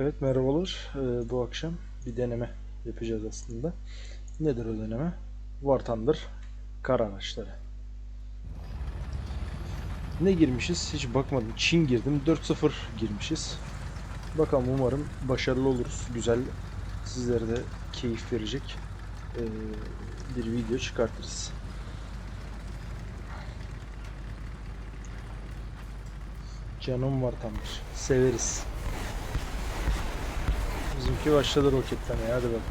Evet merhabalar. Ee, bu akşam bir deneme yapacağız aslında. Nedir o deneme? War Thunder kar araçları. Ne girmişiz? Hiç bakmadım. Çin girdim. 4-0 girmişiz. Bakalım umarım başarılı oluruz. Güzel sizlere de keyif verecek ee, bir video çıkartırız. Canım var Thunder. Severiz. Bizimki başladı roketlemeye. Hadi bakalım.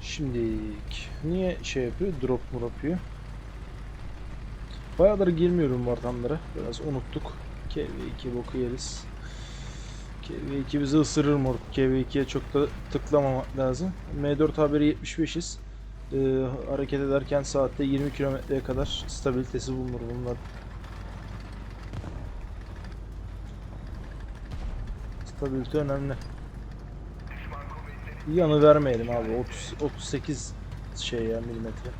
Şimdi niye şey yapıyor? Drop mu yapıyor? Bayağıdır girmiyorum vartanlara. Biraz unuttuk. KV2 boku yeriz. KV2 bizi ısırır mor. KV2'ye çok da tıklamamak lazım. M4 haberi 75'iz. Ee, hareket ederken saatte 20 kilometreye kadar stabilitesi bulunur bunlar. Stabilite önemli. Yanı vermeyelim abi. 30 38 şey ya milimetre.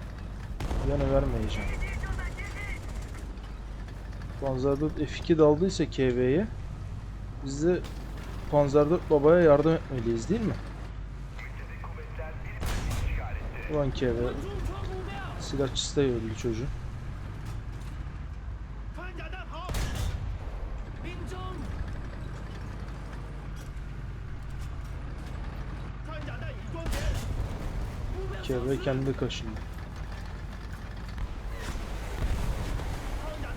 Yanı vermeyeceğim. Panzer 4 F2 daldıysa KV'ye biz de Panzer 4 babaya yardım etmeliyiz değil mi? Ulan ki eve. Silahçısı da öldü çocuğu. Kevre kendi kaşındı.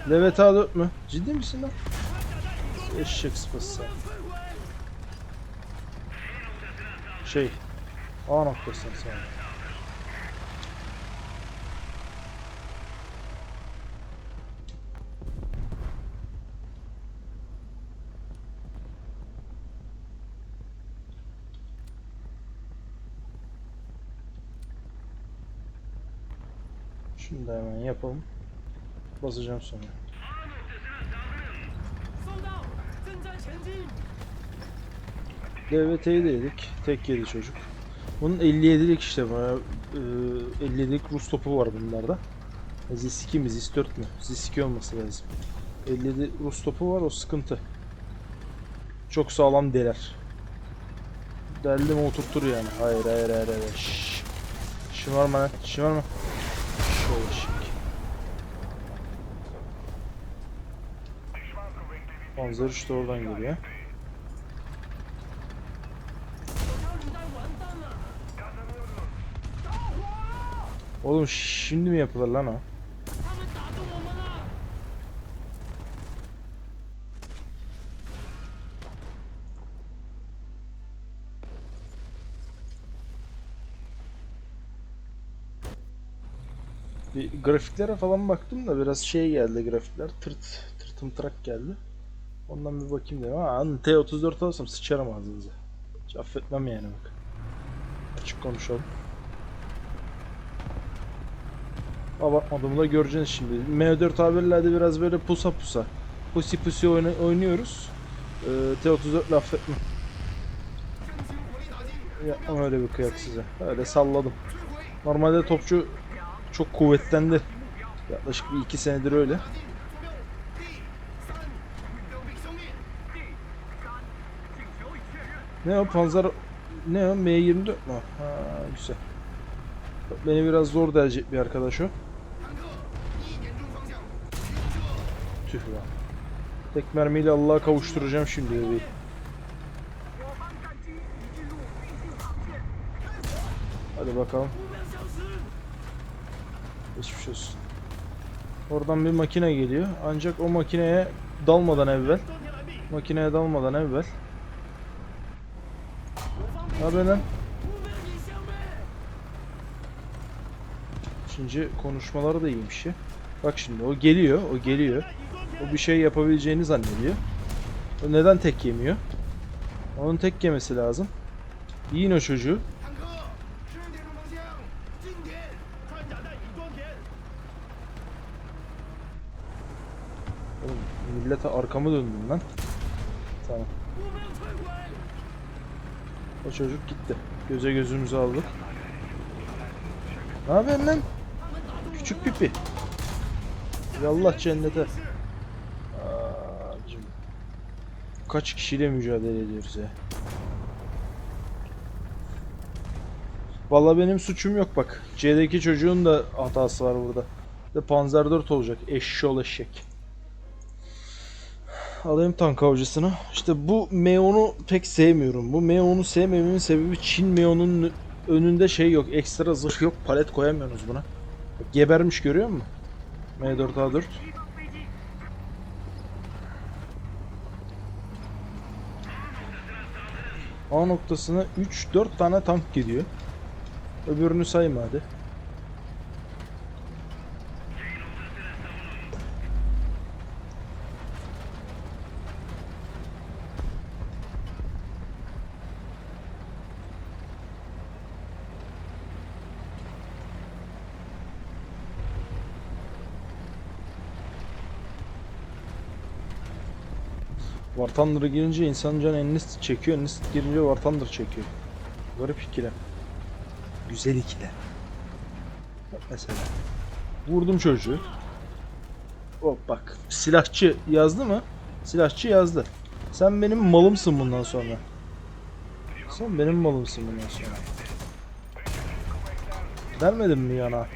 Leveta 4 mü? Ciddi misin lan? Eşek sıpası. Şey. A noktasın sen. Şunu da hemen yapalım. Basacağım sonra. DVT'yi de yedik. Tek yedi çocuk. Bunun 57'lik işte var. Ee, 57'lik Rus topu var bunlarda. E, Zis2 mi Zis4 mü? Zis2 olması lazım. 57 Rus topu var o sıkıntı. Çok sağlam deler. Deldim oturtur yani. Hayır hayır hayır hayır. Şşş. Şımarma lan. Şımarma. Kovaşık. Panzer işte oradan geliyor. Oğlum şimdi mi yapılır lan o? Bir grafiklere falan baktım da biraz şey geldi grafikler. Tırt, tırtım trak geldi. Ondan bir bakayım dedim ama T34 alırsam sıçarım ağzınıza. Hiç affetmem yani bak. Açık konuşalım. Abartmadığımı da göreceğiz şimdi. M4 haberlerde biraz böyle pusa pusa. Pusi pusi oynuyoruz. Ee, T34 laf etmem. Yapmam öyle bir kıyak size. Öyle salladım. Normalde topçu çok kuvvetlendi. Yaklaşık bir iki senedir öyle. Ne o panzer ne o M24 mu? Ha güzel. Beni biraz zor derecek bir arkadaş o. Tüh lan. Tek mermiyle Allah'a kavuşturacağım şimdi evi. Hadi bakalım. Geçmiş olsun. Oradan bir makine geliyor. Ancak o makineye dalmadan evvel makineye dalmadan evvel Haber lan. Şimdi konuşmaları da iyiymiş ya. Bak şimdi o geliyor, o geliyor. O bir şey yapabileceğini zannediyor. O neden tek yemiyor? Onun tek yemesi lazım. Yiyin o çocuğu. Millete arkamı döndüm lan. Tamam. O çocuk gitti. Göze gözümüzü aldık. Ne yapıyorsun lan? Küçük pipi. Yallah cennete. Kaç kişiyle mücadele ediyoruz ya. Vallahi benim suçum yok bak. C'deki çocuğun da hatası var burada. De Panzer 4 olacak. Eşşoğlu eşek. Alayım tank avcısını. İşte bu Meon'u pek sevmiyorum. Bu Meon'u sevmememin sebebi Çin Meon'un önünde şey yok. Ekstra zırh yok. Palet koyamıyorsunuz buna. Gebermiş görüyor musun? M4A4. A noktasına 3-4 tane tank gidiyor. Öbürünü sayma hadi. War Thunder girince insan can Enlist çekiyor, Enlist girince War Thunder çekiyor. Garip ikilem güzel ikile. Mesela. Vurdum çocuğu. Hop bak. Silahçı yazdı mı? Silahçı yazdı. Sen benim malımsın bundan sonra. Sen benim malımsın bundan sonra. Vermedim mi yana?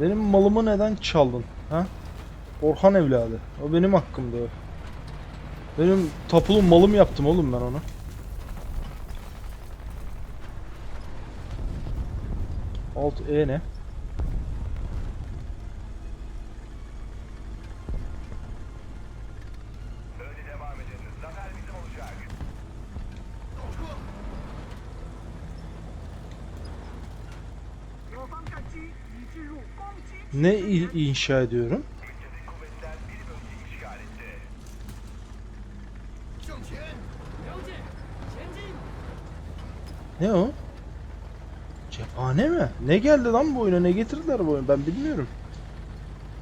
Benim malımı neden çaldın? Ha? Orhan evladı. O benim hakkımdı. Benim tapulu malım yaptım oğlum ben onu. Alt E ne? Böyle devam edin. Ne o? Cephane mi? Ne geldi lan bu oyuna? Ne getirdiler bu oyuna? Ben bilmiyorum.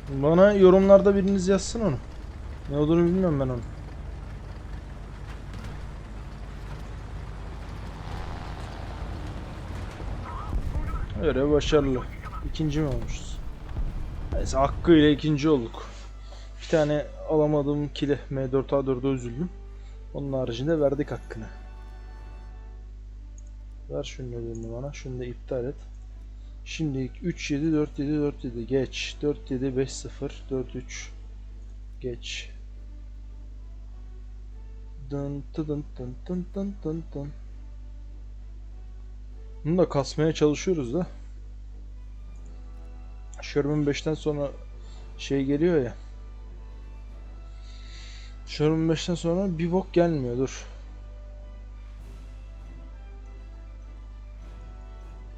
Bana yorumlarda biriniz yazsın onu. Ne olduğunu bilmiyorum ben onu. Öyle başarılı. İkinci mi olmuşuz? Neyse hakkıyla ikinci olduk. Bir tane alamadığım kile M4A4'e üzüldüm. Onun haricinde verdik hakkını. Ver şunu ödülünü bana. Şunu da iptal et. Şimdi 3 7 4 7 4 7 geç. 4 7 5 0 4 3 geç. Dın tı dın dın dın dın dın dın. Bunu da kasmaya çalışıyoruz da. Sherman 5'ten sonra şey geliyor ya. Sherman 5'ten sonra bir bok gelmiyor dur.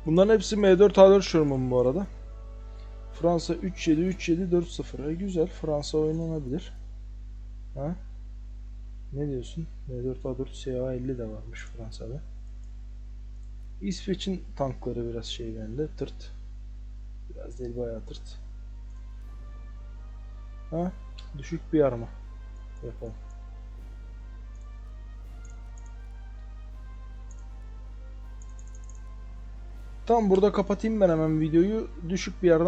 Bunların hepsi M4A4 Sherman bu arada. Fransa 3-7 3-7 4-0. E güzel. Fransa oynanabilir. Ha? Ne diyorsun? M4A4 SA50 de varmış Fransa'da. İsveç'in tankları biraz şey bende. Tırt. Biraz değil bayağı tırt. Ha? Düşük bir arma. Yapalım. Tamam burada kapatayım ben hemen videoyu. Düşük bir yerden